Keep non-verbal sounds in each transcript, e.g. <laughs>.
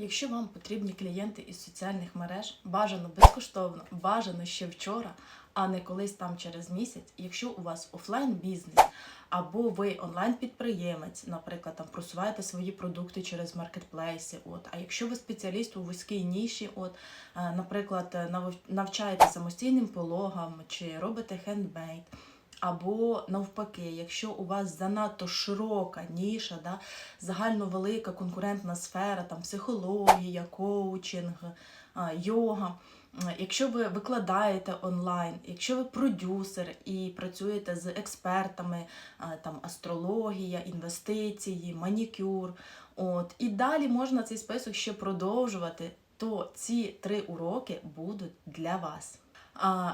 Якщо вам потрібні клієнти із соціальних мереж, бажано безкоштовно, бажано ще вчора, а не колись там через місяць. Якщо у вас офлайн бізнес або ви онлайн-підприємець, наприклад, там просуваєте свої продукти через маркетплейси. От, а якщо ви спеціаліст у вузькій ніші, от, е, наприклад, навчаєте самостійним пологам чи робите хендмейд. Або навпаки, якщо у вас занадто широка ніша, да, загально велика конкурентна сфера, там психологія, коучинг, йога. Якщо ви викладаєте онлайн, якщо ви продюсер і працюєте з експертами, там астрологія, інвестиції, манікюр, от і далі можна цей список ще продовжувати, то ці три уроки будуть для вас.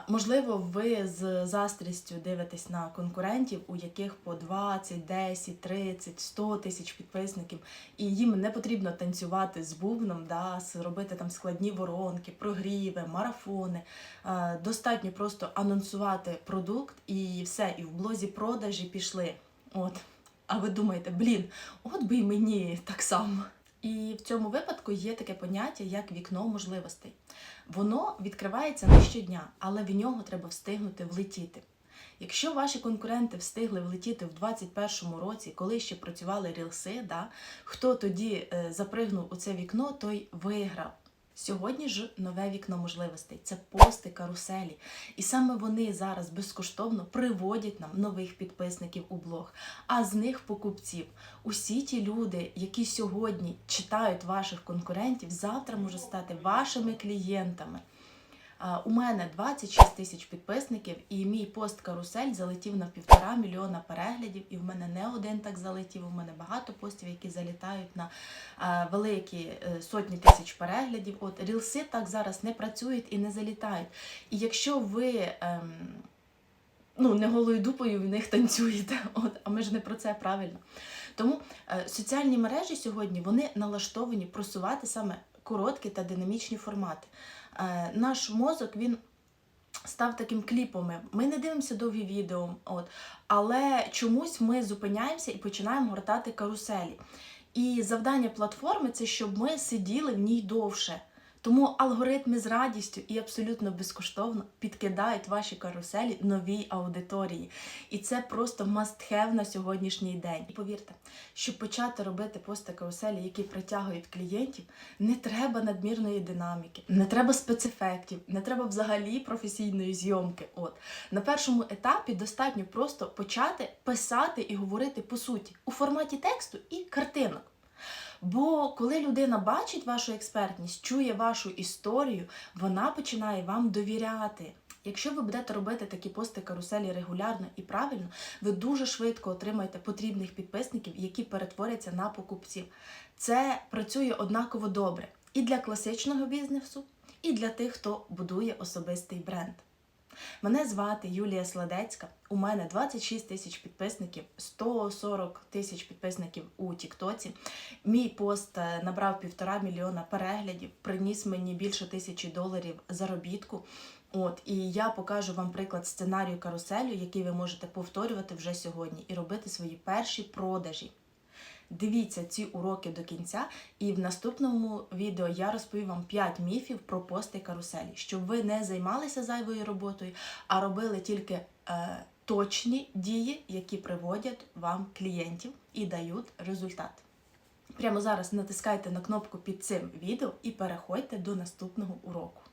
Можливо, ви з заздрістю дивитесь на конкурентів, у яких по 20, 10, 30, 100 тисяч підписників, і їм не потрібно танцювати з бубном, да, робити там складні воронки, прогріви, марафони. Достатньо просто анонсувати продукт і все, і в блозі продажі пішли. От. А ви думаєте, блін, от би й мені так само. І в цьому випадку є таке поняття, як вікно можливостей. Воно відкривається не щодня, але в нього треба встигнути влетіти. Якщо ваші конкуренти встигли влетіти в 2021 році, коли ще працювали рілси, да, хто тоді е, запригнув у це вікно, той виграв. Сьогодні ж нове вікно можливостей це пости каруселі. І саме вони зараз безкоштовно приводять нам нових підписників у блог, а з них покупців. Усі ті люди, які сьогодні читають ваших конкурентів, завтра можуть стати вашими клієнтами. У мене 26 тисяч підписників, і мій пост карусель залетів на півтора мільйона переглядів. І в мене не один так залетів. У мене багато постів, які залітають на великі е, сотні тисяч переглядів. От рілси так зараз не працюють і не залітають. І якщо ви. Ем, Ну, не голою дупою в них танцюєте, <laughs> от, а ми ж не про це правильно. Тому е, соціальні мережі сьогодні вони налаштовані просувати саме короткі та динамічні формати. Е, наш мозок він став таким кліпом. Ми не дивимося довгі відео, от, але чомусь ми зупиняємося і починаємо гортати каруселі. І завдання платформи це щоб ми сиділи в ній довше. Тому алгоритми з радістю і абсолютно безкоштовно підкидають ваші каруселі новій аудиторії. І це просто have на сьогоднішній день. І повірте, щоб почати робити пости каруселі, які притягують клієнтів, не треба надмірної динаміки, не треба спецефектів, не треба взагалі професійної зйомки. От на першому етапі достатньо просто почати писати і говорити по суті у форматі тексту і картинок. Бо коли людина бачить вашу експертність, чує вашу історію, вона починає вам довіряти. Якщо ви будете робити такі пости каруселі регулярно і правильно, ви дуже швидко отримаєте потрібних підписників, які перетворяться на покупців. Це працює однаково добре і для класичного бізнесу, і для тих, хто будує особистий бренд. Мене звати Юлія Сладецька. У мене 26 тисяч підписників, 140 тисяч підписників у Тіктоці. Мій пост е, набрав півтора мільйона переглядів, приніс мені більше тисячі доларів заробітку. От і я покажу вам приклад сценарію каруселю, який ви можете повторювати вже сьогодні, і робити свої перші продажі. Дивіться ці уроки до кінця, і в наступному відео я розповім вам 5 міфів про пости каруселі, щоб ви не займалися зайвою роботою, а робили тільки е, точні дії, які приводять вам клієнтів і дають результат. Прямо зараз натискайте на кнопку під цим відео і переходьте до наступного уроку.